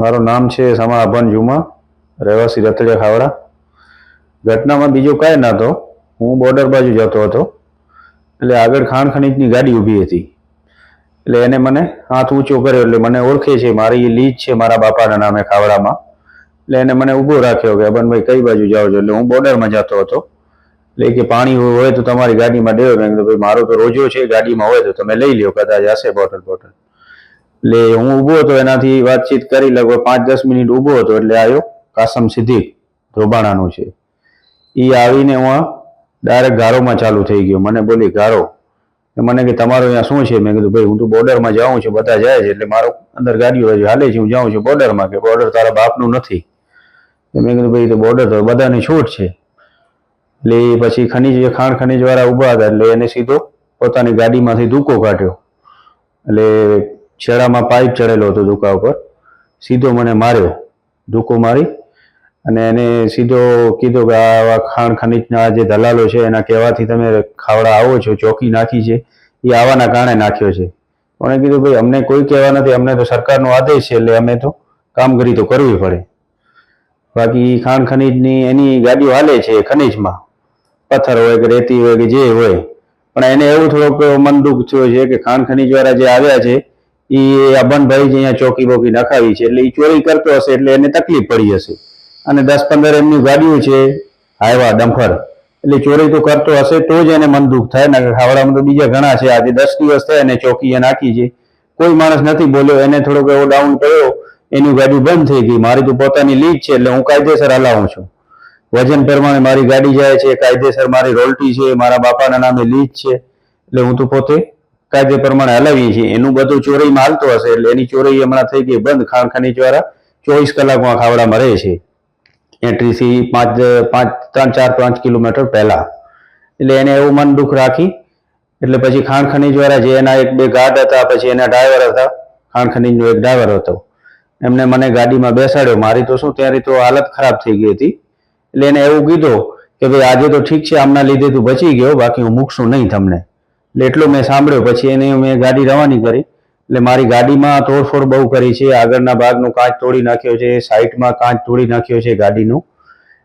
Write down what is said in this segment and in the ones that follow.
મારું નામ છે સમા અભન જુમા, રહેવાસી રતડિયા ખાવડા. ઘટનામાં બીજો કાંઈ નહોતો હું બોર્ડર બાજુ જતો હતો. એટલે આગળ ખાણ ખનીજની ગાડી ઊભી હતી. એટલે એને મને હાથ ઊંચો કર્યો એટલે મને ઓળખે છે, મારી લીજ છે મારા બાપાના નામે ખાવડામાં. એટલે એને મને ઊભો રાખ્યો કે અબનભાઈ કઈ બાજુ જાઓ છો? એટલે હું બોર્ડરમાં જતો હતો. એટલે કે, પાણી હોય તો તમારી ગાડીમાં દેવો. મેં ભાઈ, મારો તો રોજો છે, ગાડીમાં હોય તો તમે લઈ લ્યો, કદાચ હશે બોટલ બોટલ. એટલે હું ઊભો હતો, એનાથી વાતચીત કરી લગભગ પાંચ દસ મિનિટ ઊભો હતો, એટલે આવ્યો કાસમ સિદ્દીક ધોબાણાનો છે. એ આવીને હું ડાયરેક્ટ ગારોમાં ચાલુ થઈ ગયો. મને બોલી, ગારો. મને કે, તમારું અહીંયા શું છે? મેં કીધું, ભાઈ, હું તો બોર્ડરમાં જાઉં છું, બધા જાય છે, એટલે મારો અંદર ગાડીઓ હાલે છે, હું જાઉં છું બોર્ડરમાં કે બોર્ડર તારા બાપનું નથી. મેં કીધું, ભાઈ, તો બોર્ડર તો બધાની છૂટ છે. એટલે પછી ખનીજ ખાણ ખનીજવાળા ઊભા હતા, એટલે એને સીધો પોતાની ગાડીમાંથી ધૂકો કાઢ્યો. એટલે છેડામાં પાઇપ ચડેલો હતો દુકા ઉપર. સીધો મને માર્યો, દુકો મારી અને એને સીધો કીધું કે આવા ખાણ ખનીજના જે દલાલો છે એના કહેવાથી તમે ખાવડા આવો છો, ચોકી નાખી છે, એ આવાના કારણે નાખ્યો છે. કોણે કીધું, ભાઈ, અમને કોઈ કહેવા નથી, અમને તો સરકારનો આદેશ છે, એટલે અમે તો કામગીરી તો કરવી પડે. બાકી ખાણ ખનીજની એની ગાડીઓ હાલે છે ખનીજમાં. પથ્થર હોય કે રેતી હોય કે જે હોય. પણ એને એવું થોડોક મન દુઃખ થયો છે કે ખાણ ખનીજ વાળા જે આવ્યા છે એ અબનભાઈ જે અહીંયા ચોકી બોકી નખાવી છે, એટલે એ ચોરી કરતો હશે એટલે એને તકલીફ પડી હશે. અને દસ પંદર એમની ગાડીઓ છે હાઈવા ડમ્ફર એટલે ચોરી તો કરતો હશે તો જ એને મન દુઃખ થાય ને ખાવડામાં તો બીજા ઘણા છે, આજે દસ દિવસ થયા એને ચોકી એ નાખી છે. કોઈ માણસ નથી બોલ્યો, એને થોડોક એવો ડાઉન પડ્યો એની ગાડી બંધ થઈ ગઈ. મારી તો પોતાની લીજ છે, એટલે હું કાયદેસર હલાવું છું. વજન પ્રમાણે મારી ગાડી જાય છે, કાયદેસર મારી રોલટી છે, મારા બાપાના નામે લીજ છે, એટલે હું તો પોતે કાયદે પ્રમાણે હલાવીએ છીએ. એનું બધું ચોરીમાં હાલતો હશે એટલે એની ચોરી હમણાં થઈ ગઈ બંધ. ખાણ ખનીજ વાળા ચોવીસ કલાકમાં ખાવડામાં રહે છે. એન્ટ્રીથી પાંચ પાંચ, ત્રણ, ચાર, પાંચ કિલોમીટર પહેલા. એટલે એને એવું મન દુઃખ રાખી. એટલે પછી ખાણ ખનીજ વાળા જે એના એક બે ગાર્ડ હતા, પછી એના ડ્રાઈવર હતા, ખાણ ખનીજનો એક ડ્રાઈવર હતો. એમને મને ગાડીમાં બેસાડ્યો. મારી તો શું ત્યારે તો હાલત ખરાબ થઈ ગઈ હતી. એટલે એને એવું કીધું કે ભાઈ, આજે તો ઠીક છે, આમના લીધે તું બચી ગયો, બાકી હું મૂકશું નહીં તમને. એટલે એટલું મેં સાંભળ્યું. પછી એને મેં ગાડી રવાની કરી. એટલે મારી ગાડીમાં તોડફોડ બહુ કરી છે. આગળના ભાગનું કાચ તોડી નાખ્યો છે. સાઈડમાં કાચ તોડી નાખ્યો છે ગાડીનું.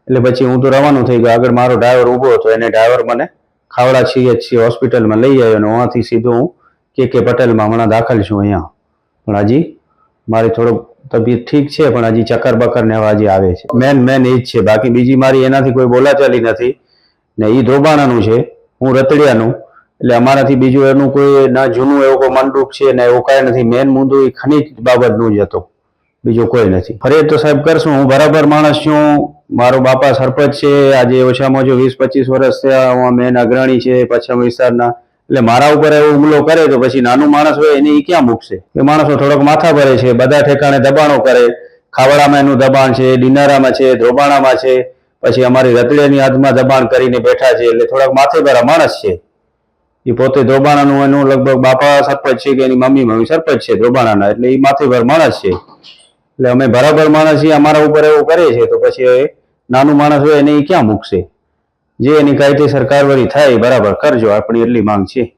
એટલે પછી હું તો રવાનું થઈ ગયો. આગળ મારો ડ્રાઈવર ઊભો હતો. એને ડ્રાઈવર મને ખાવડા છીએ હોસ્પિટલમાં લઈ આવ્યો અને ત્યાંથી સીધો હું કે કે પટેલમાં હમણાં દાખલ છું અહીંયા. પણ હજી મારી થોડોક તબિયત ઠીક છે, પણ હજી ચક્કર બકર ને હજી આવે છે. મેન મેન એ જ છે. બાકી બીજી મારી એનાથી કોઈ બોલાચાલી નથી. ને એ ધોબાણાનું છે. હું રતડિયાનું. એટલે અમારાથી બીજું એનું કોઈ ના જૂનું એવું કોઈ મનરૂપ છે ને એવું કાંઈ નથી. મેન મુદ્દો એ ખનીજ બાબતનું જ હતો. બીજો કોઈ નથી. ફરિયાદ તો સાહેબ કરશું. હું બરાબર માણસ છું. મારો બાપા સરપંચ છે. આજે ઓછામાં ઓછું વીસ પચીસ વર્ષ થયા. હું મેન અગ્રણી છે, પશ્ચિમ વિસ્તારના. એટલે મારા ઉપર એવો હુમલો કરે તો પછી નાનું માણસ હોય એને એ ક્યાં મૂકશે? એ માણસો થોડોક માથા ભરે છે. બધા ઠેકાણે દબાણો કરે. ખાવડામાં એનું દબાણ છે, ડિનારામાં છે, ધ્રોબાણામાં છે. પછી અમારી રતડિયાની હાથમાં દબાણ કરીને બેઠા છે. એટલે થોડાક માથે ભરા માણસ છે. એ પોતે ધ્રોબાણાનું એનું લગભગ બાપા સરપંચ છે કે એની મમ્મી મમ્મી સરપંચ છે ધ્રોબાણાના એટલે એ માથેભર માણસ છે. એટલે અમે બરાબર માણસ છીએ, અમારા ઉપર એવું કરે છે, તો પછી નાનું માણસ હોય એને એ ક્યાં મૂકશે? જે એની કાયદેસર કારવારી થાય એ બરાબર કરજો, આપણી એટલી માંગ છે.